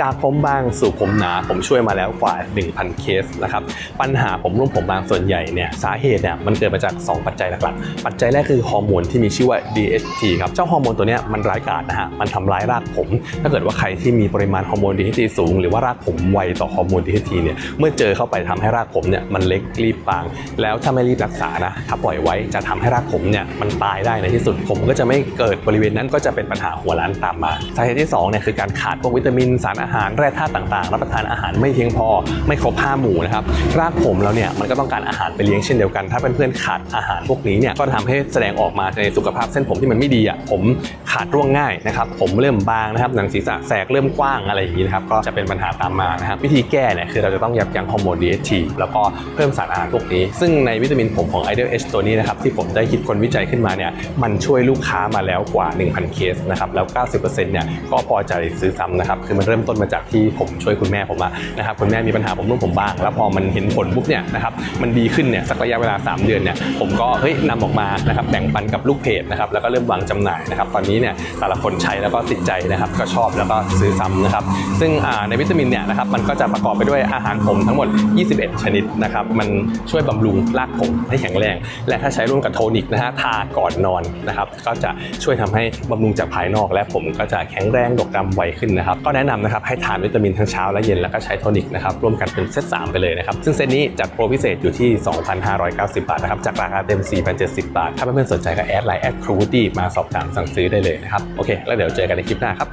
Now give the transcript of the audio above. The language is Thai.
จากผมบางสู่ผมหนาผมช่วยมาแล้วกว่า 1,000 เคสนะครับปัญหาผมร่วงผมบางส่วนใหญ่เนี่ยสาเหตุเนี่ยมันเกิดมาจาก 2 ปัจจัยหลักๆปัจจัยแรกคือฮอร์โมนที่มีชื่อว่า DHT ครับเจ้าฮอร์โมนตัวนี้มันร้ายกาจนะฮะมันทำร้ายรากผม ถ้าเกิดว่าใครที่มีปริมาณฮอร์โมน DHT สูง หรือว่ารากผมไวต่อฮอร์โมน DHT เนี่ยเมื่อเจอเข้าไปทำให้รากผมเนี่ยมันเล็กรีบบาง แล้วถ้าไม่รีบรักษานะถ้าปล่อยไว้จะทำให้รากผมเนี่ยมันตายได้ในที่สุดผมก็จะไม่เกิดบริเวณนั้นก็จะเป็นปัญหาหัวล้านตามมาสาเหตุที่2เนี่ยคือการขาดพวกวิตามินสารอาหารแร่ธาตุต่างๆ รับประทานอาหารไม่เพียงพอ ไม่ครบห้าหมู่นะครับรากผมเราเนี่ยมันก็ต้องการอาหารไปเลี้ยงเช่นเดียวกัน ถ้าเพื่อนๆขาดอาหารพวกนี้เนี่ยก็ทำให้แสดงออกมาในสุขภาพเส้นผมที่มันไม่ดีอะผมขาดร่วงง่ายนะครับผมเริ่มบางนะครับหนังศีรษะแสกเริ่มกว้างอะไรอย่างนี้นะครับก็จะเป็นปัญหาตามมานะครับวิธีแก้เนี่ยคือเราจะต้องยับยั้งฮอร์โมน DHT แล้วก็เพิ่มสารอาหารพวกนี้ ซึ่งในวิตามินผมของ Ideal H ตัวนี้นะครับที่ผมได้คิดคนวิจัยขึ้นมาเนี่ยมันช่วยลูกค้ามาแล้วกว่า 1,000 เคสนะครับแล้ว 90%เนี่ยก็พอใจซื้อซ้ำนะครับคือมันเริ่มต้นมาจากที่ผมช่วยคุณแม่ผมอะนะครับคุณแม่มีปัญหาผมร่วงผมบาง แล้วพอมันเห็นผลปุ๊บเนี่ยนะครับมันดีขึ้นเนี่ยสักระยะเวลา 3 เดือนเนี่ยผมก็เฮ้ยนำออกมานะครับแบ่งปันกับลูกเพจนะครับแล้วก็เริ่มวางจำหน่ายนะครับตอนนี้เนี่ยแต่ละคนใช้แล้วก็ติดใจนะครับก็ชอบแล้วก็ซื้อซ้ำนะครับซึ่งในวิตามินเนี่ยนะครับมันก็จะประกอบไปด้วยอาหารผมทั้งหมด 21 ชนิดนะครับมันช่วยบำรุงรากผมให้แข็งแรง และถ้าใช้ร่วมกับโทนิกนะฮะทาก่อนนอนนะครับก็จะช่วยทำให้บำรุงจากภายนอก และผมก็จะแข็งแรงดกดำไวขึ้นนะครับก็แนะนำนะครับให้ทานวิตามินทั้งเช้าและเย็นแล้วก็ใช้โทนิกนะครับร่วมกันเป็นเซต3ไปเลยนะครับซึ่งเซตนี้จัดโปรพิเศษอยู่ที่ 2,590 บาทนะครับจากราคาเต็ม 4,070 บาท ถ้าเพื่อนๆสนใจก็แอดไลน์แอดครูตี้มาสอบถามสั่งซื้อได้เลยนะครับ โอเค แล้วเดี๋ยวเจอกันในคลิปหน้าครับ